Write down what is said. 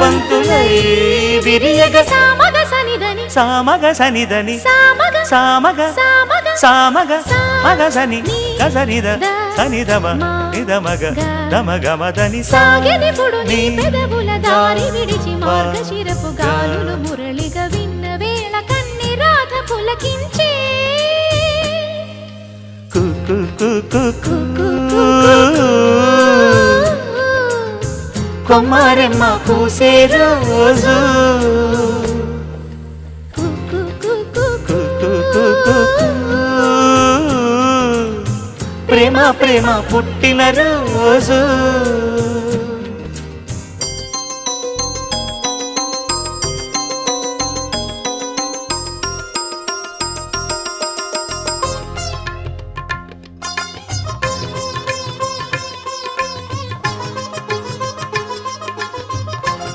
బంతులై విరియగ సామగ సనిదని సామగ సనిదని సామగ. సామగ. సామగ. సామగ. మగ సని. గసనిద సనిదమ నిదమగ దమగమదని సాగెనిపుడు నీ పెదవుల దారి విడిచి మార్గశిరపు గాలులు మురళిగా విన్న వేళ కన్ని రాధ పులకించే. కు కు. కు కు కు. కొమ్మరెమ్మ పూసే రోజు. ప్రేమ ప్రేమ పుట్టిన రోజు.